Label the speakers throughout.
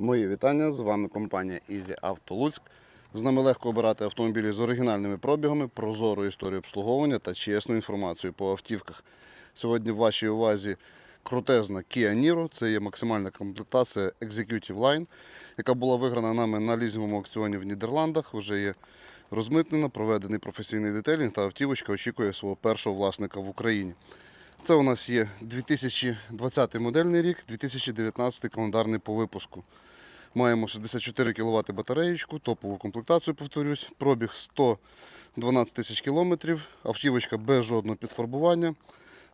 Speaker 1: вітання! З вами компанія Easy Auto Луцьк. З нами легко обирати автомобілі з оригінальними пробігами, прозору історію обслуговування та чесну інформацію по автівках. Сьогодні в вашій увазі крутезна Kia Niro. Це є максимальна комплектація Executive Line, яка була виграна нами на лізинговому аукціоні в Нідерландах. Вже є розмитнена, проведений професійний детелінг та автівочка очікує свого першого власника в Україні. Це у нас є 2020 модельний рік, 2019 календарний по випуску. Маємо 64 кВт батареєчку, топову комплектацію, повторюсь, пробіг 112 тисяч кілометрів, автівочка без жодного підфарбування.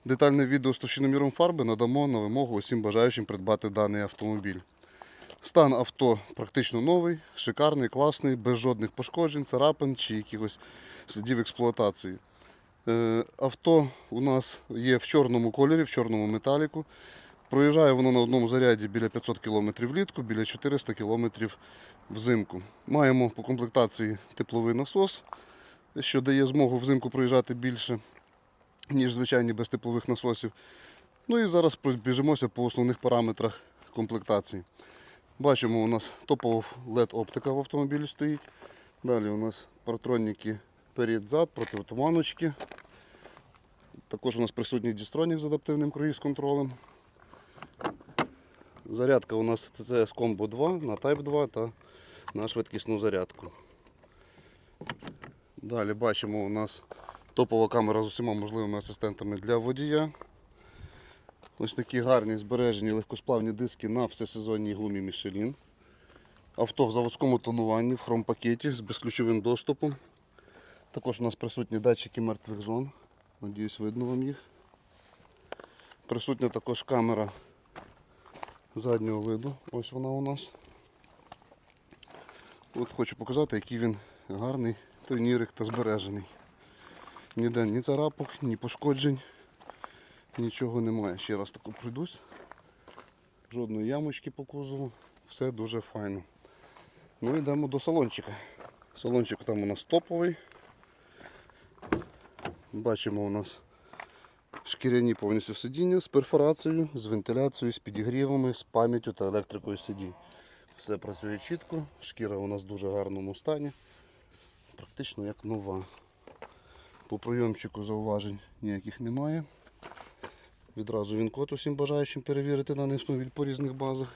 Speaker 1: Детальне відео з товщиноміром фарби надамо на вимогу усім бажаючим придбати даний автомобіль. Стан авто практично новий, шикарний, класний, без жодних пошкоджень, царапин чи якихось слідів експлуатації. Е, Авто у нас є в чорному кольорі, в чорному металіку. Проїжджає воно на одному заряді біля 500 км влітку, біля 400 км взимку. Маємо по комплектації тепловий насос, що дає змогу взимку проїжджати більше, ніж звичайні без теплових насосів. Ну і зараз пробіжимося по основних параметрах комплектації. Бачимо, у нас топова LED-оптика в автомобілі стоїть. Далі у нас партроніки перед-зад, протитуманочки. Також у нас присутній дістронік з адаптивним круїз-контролем. Зарядка у нас CCS Combo 2 на Type 2 та на швидкісну зарядку. Далі бачимо у нас топова камера з усіма можливими асистентами для водія. Ось такі гарні збережені легкосплавні диски на всесезонній гумі Michelin. Авто в заводському тонуванні в хромпакеті з безключовим доступом. Також у нас присутні датчики мертвих зон. Надіюсь, видно вам їх. Присутня також камера заднього виду. Ось вона у нас. От хочу показати, який він гарний, той нірик та збережений. Ніде ні царапок, ні пошкоджень, нічого немає. Ще раз таку пройдусь. Жодної ямочки по кузову, все дуже файно. Ну йдемо до салончика. Салончик там у нас топовий. Бачимо у нас шкіряні повністю сидіння з перфорацією, з вентиляцією, з підігрівами, з пам'яттю та електрикою сидінь. Все працює чітко, шкіра у нас в дуже гарному стані, практично як нова. По прийомчику зауважень ніяких немає. Відразу він код усім бажаючим перевірити даний автомобіль по різних базах.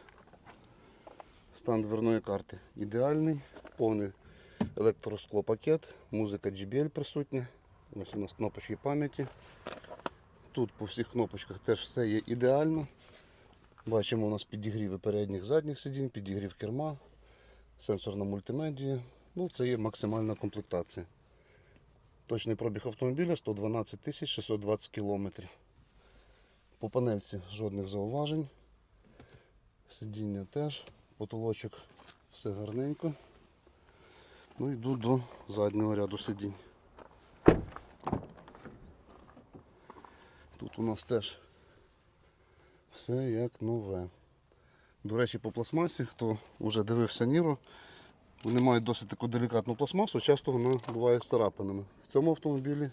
Speaker 1: Стан дверної карти ідеальний, повний електросклопакет, музика JBL присутня. Ось у нас кнопочки пам'яті. Тут по всіх кнопочках теж все є ідеально. Бачимо у нас підігріви передніх задніх сидінь, підігрів керма, сенсорна мультимедія. Ну, це є максимальна комплектація. Точний пробіг автомобіля 112 620 км. По панельці жодних зауважень. Сидіння теж, потолочок все гарненько. Ну йду до заднього ряду сидінь. У нас теж все як нове. До речі, по пластмасі, хто вже дивився Ніро, вони мають досить таку делікатну пластмасу, часто вона буває з царапинами. В цьому автомобілі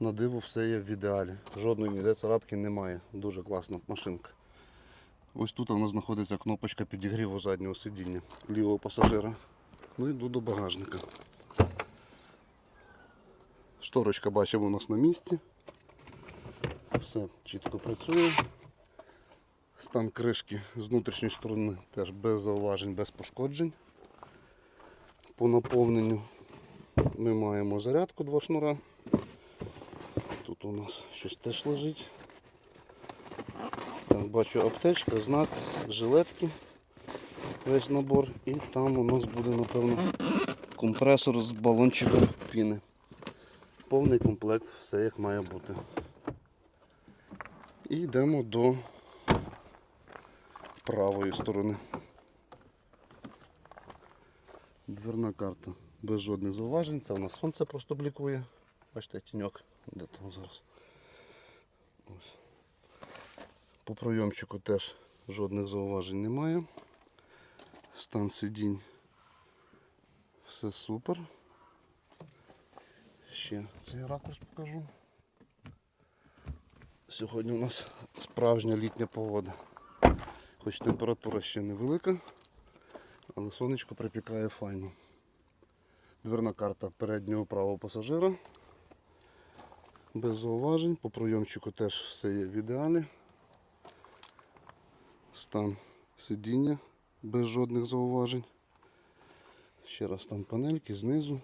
Speaker 1: на диво все є в ідеалі. Жодної ніде царапки немає. Дуже класна машинка. Ось тут у нас знаходиться кнопочка підігріву заднього сидіння лівого пасажира. Ну йду до багажника. Шторочка бачимо у нас на місці. Все чітко працює. Стан кришки з внутрішньої сторони теж без зауважень, без пошкоджень. По наповненню ми маємо зарядку два шнура. Тут у нас щось теж лежить. Так, бачу аптечка, знак, жилетки, весь набор. І там у нас буде, напевно, компресор з балончиком піни. Повний комплект, все як має бути. І йдемо до правої сторони. Дверна карта без жодних зауважень. Це у нас сонце просто блікує. Бачите, тіньок. Де там зараз? Ось. По пройомчику теж жодних зауважень немає. Стан сидінь. Все супер. Ще цей ракурс покажу. Сьогодні у нас справжня літня погода. Хоч температура ще невелика, але сонечко припікає файно. Дверна карта переднього правого пасажира. Без зауважень. По пройомчику теж все є в ідеалі. Стан сидіння без жодних зауважень. Ще раз стан панельки знизу.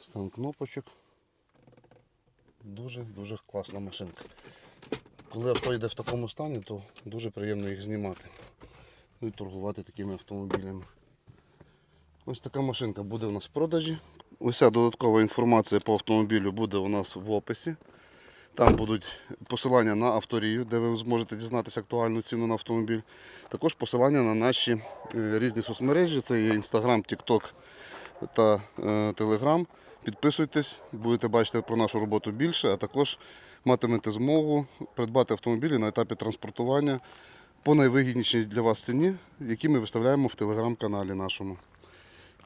Speaker 1: Стан кнопочок. Дуже-дуже класна машинка. Коли авто йде в такому стані, то дуже приємно їх знімати. Ну і торгувати такими автомобілями. Ось така машинка буде у нас в продажі. Уся додаткова інформація по автомобілю буде у нас в описі. Там будуть посилання на авторію, де ви зможете дізнатися актуальну ціну на автомобіль. Також посилання на наші е, різні соцмережі. Це є Instagram, TikTok та е, Telegram. Підписуйтесь, будете бачити про нашу роботу більше, а також матимете змогу придбати автомобілі на етапі транспортування по найвигіднішій для вас ціні, які ми виставляємо в телеграм-каналі нашому.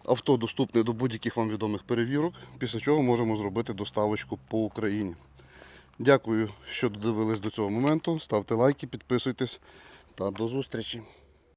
Speaker 1: Авто доступне до будь-яких вам відомих перевірок, після чого можемо зробити доставочку по Україні. Дякую, що додивились до цього моменту. Ставте лайки, підписуйтесь та до зустрічі.